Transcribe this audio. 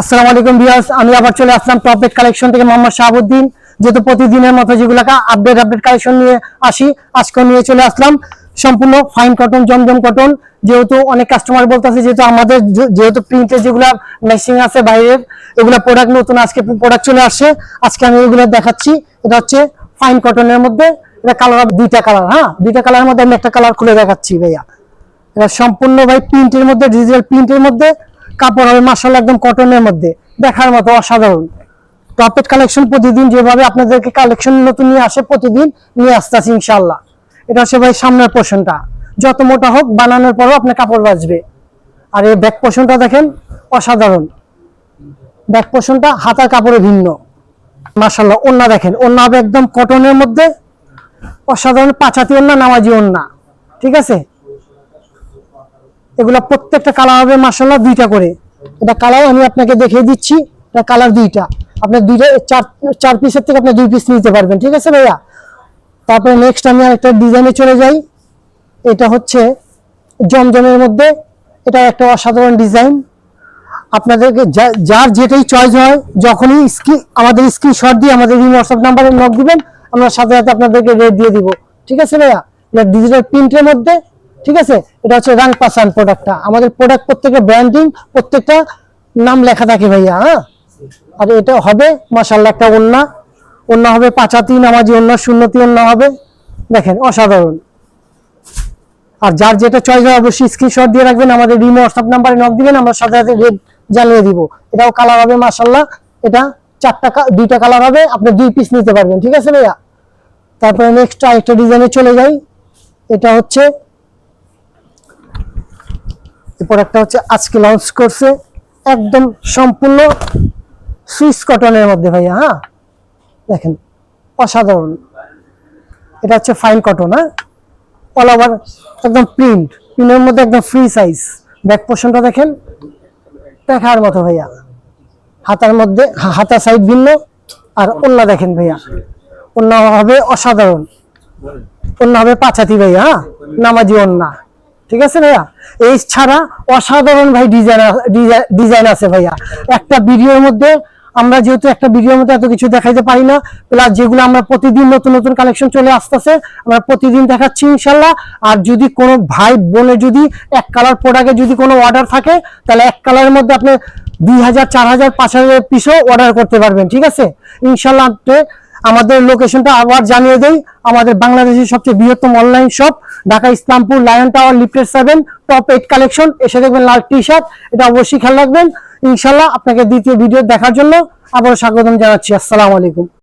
আসসালামু আলাইকুম ভিউয়ার্স, আমি আবার চলে আসলাম টপেট কালেকশন থেকে মোহাম্মদ শাহাবুদ্দিন। যেহেতু প্রতিদিনের মতো যেগুলোকে আপডেট আপডেট কালেকশন নিয়ে আসি আজকে নিয়ে চলে আসলাম। সম্পূর্ণ ফাইন কটন জমজম কটন যেহেতু অনেক কাস্টমার বলতেছে, যেহেতু আমাদের যেহেতু প্রিন্টের যেগুলো মেশিন আছে বাইরের, এগুলো প্রোডাক্ট নতুন আজকে প্রোডাক্ট চলে আসছে। আজকে আমি এগুলো দেখাচ্ছি। এটা হচ্ছে ফাইন কটনের মধ্যে, এটা কালার দুইটা কালার হ্যাঁ? দুইটা কালারের মধ্যে আমি একটা কালার খুলে দেখাচ্ছি ভাইয়া। এটা সম্পূর্ণ ভাই প্রিন্টের মধ্যে ডিজিটাল প্রিন্টের মধ্যে। কাপড় হবে মাসাল একদম কটনের মধ্যে। দেখার মতো অসাধারণ। টপেট কালেকশন প্রতিদিন যেভাবে আপনাদেরকে কালেকশন নতুন নিয়ে আসে, প্রতিদিন নিয়ে আসতেছি ইনশাল্লাহ এটা হচ্ছে ভাই সামনের পোর্শনটা যত মোটা হোক, বানানোর পরও আপনার কাপড় বাঁচবে। আর এই ব্যাক পোর্শনটা দেখেন, অসাধারণ। ব্যাক পোর্শনটা হাতার কাপড়ে ভিন্ন। মাসাল্লাহ ওন্না দেখেন ওন্না হবে একদম কটনের মধ্যে। অসাধারণ পাঁচাতি ওন্না নামাজি ওন্না ঠিক আছে? এগুলা প্রত্যেকটা কালার হবে মাসাল্লাহ দুইটা করে। এটা কালার আমি আপনাকে দেখিয়ে দিচ্ছি, এটা কালার দুইটা। আপনার দুইটা, চার চার পিসের থেকে আপনি দুই পিস নিতে পারবেন, ঠিক আছে ভাইয়া? তারপরে নেক্সট আমি আরেকটা ডিজাইনে চলে যাই। এটা হচ্ছে জমজমের মধ্যে, এটা একটা অসাধারণ ডিজাইন আপনাদেরকে যার যেটাই চয়েস হয়, যখনই স্ক্রিন আমাদের স্ক্রিনশট দিয়ে আমাদের এই হোয়াটসঅ্যাপ নাম্বারে নক দিবেন, আমরা সাথে সাথে আপনাদেরকে রেট দিয়ে দিব। ঠিক আছে ভাইয়া? ডিজিটাল প্রিন্টের মধ্যে ঠিক আছে? এটা হচ্ছে রাং পাসান প্রোডাক্টটা আমাদের প্রোডাক্ট প্রত্যেকটা ব্র্যান্ডিং প্রত্যেকটা নাম লেখা থাকে ভাইয়া হ্যাঁ? আর এটা হবে মাসাল্লাহ একটা ওন্না ওন্না হবে পাঁচা তিন পাঁচাতি, নামাজি ওন্না শূন্যতি ওন্না হবে। দেখেন, অসাধারণ। আর যার যেটা চয়েস হয়, অবশ্যই স্ক্রিনশট দিয়ে রাখবেন, আমাদের রিমো হোয়াটসঅ্যাপ নাম্বারে নক দিবেন, আমরা সাথে সাথে রেট জানিয়ে দিব। এটাও কালার হবে মাসাল্লাহ এটা চারটা দুইটা কালার হবে, আপনি দুই পিস নিতে পারবেন, ঠিক আছে ভাইয়া? তারপরে নেক্সট আরেকটা ডিজাইনে চলে যাই। এটা হচ্ছে এরপর একটা হচ্ছে আজকে লঞ্চ করছে, একদম সম্পূর্ণ সুইস কটনের মধ্যে ভাইয়া হ্যাঁ? দেখেন, অসাধারণ। এটা হচ্ছে ফাইন কটন হ্যাঁ? অল ওভার একদম প্রিন্ট প্রিন্টের মধ্যে একদম ফ্রি সাইজ ব্যাক পোর্শনটা দেখেন দেখার মতো ভাইয়া। হাতার মধ্যে হাতা সাইড ভিন্ন, আর ওন্না দেখেন ভাইয়া। ওন্না হবে অসাধারণ। ওন্না হবে পাঁচাতি ভাইয়া হ্যাঁ? নামাজি ওন্না ঠিক আছে ভাইয়া? এই ছাড়া অসাধারণ ভাই ডিজাইন ডিজাইন আছে ভাইয়া। একটা ভিডিওর মধ্যে আমরা যেহেতু একটা ভিডিওর মধ্যে এত কিছু দেখাইতে পারি না প্লাস যেগুলো আমরা প্রতিদিন নতুন নতুন কালেকশন চলে আসতেছে, আমরা প্রতিদিন দেখাচ্ছি ইনশাল্লাহ। আর যদি কোনো ভাই বোনে যদি এক কালার প্রোডাক্টে যদি কোনো অর্ডার থাকে, তাহলে এক কালারের মধ্যে আপনি দুই হাজার, চার হাজার, পাঁচ হাজার পিসও অর্ডার করতে পারবেন, ঠিক আছে? ইনশাল্লাহ আমাদের লোকেশনটা আবার জানিয়ে দেই, আমাদের বাংলাদেশের সবচেয়ে বৃহত্তম online shop Dhaka Islampur Lion Tower lifted seven top eight collection এসে দেখবেন লাল টি শার্ট এটা অবশ্যই খেয়াল রাখবেন। ইনশাল্লাহ আপনাকে দ্বিতীয় ভিডিও দেখার জন্য আবারও স্বাগতম জানাচ্ছি। আসসালামু আলাইকুম।